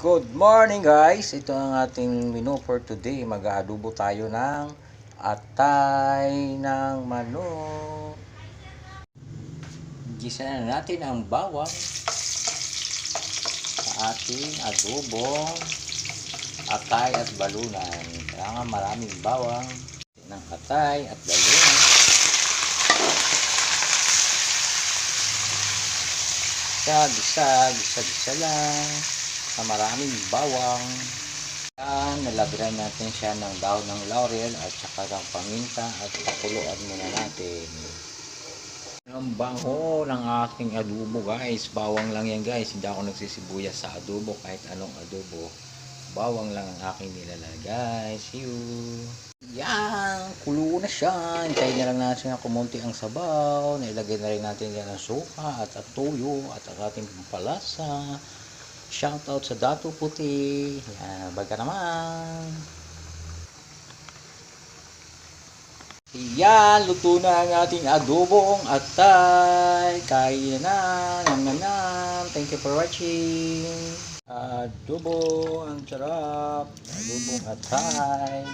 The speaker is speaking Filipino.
Good morning guys! Ito ang ating menu for today. Mag-aadobo tayo ng atay ng manok. Gisa na natin ang bawang sa ating adobong atay at balunan. Kailangan maraming bawang ng atay at balunan. Gisa, gisa, gisa, gisa lang sa maraming bawang. Yan, nalagyan natin siya ng daon ng laurel at saka ng paminta at pakuluan muna natin. Ang bango ng aking adobo guys. Bawang lang yan guys. Hindi ako nagsisibuyas sa adobo kahit anong adobo. Bawang lang ang aking nilalagay. See you! Yan! Kulo na siya. Hintayin na lang natin ng kumunti ang sabaw. Nailagay na rin natin yan ang suka at at toyo at ang ating pampalasa. Shoutout sa Dato Puti. Yan, baga naman. Yan, luto na ang ating adobong atay. Kain na. Nam nam nam. Thank you for watching. Adobo, ang sarap. Adobong atay.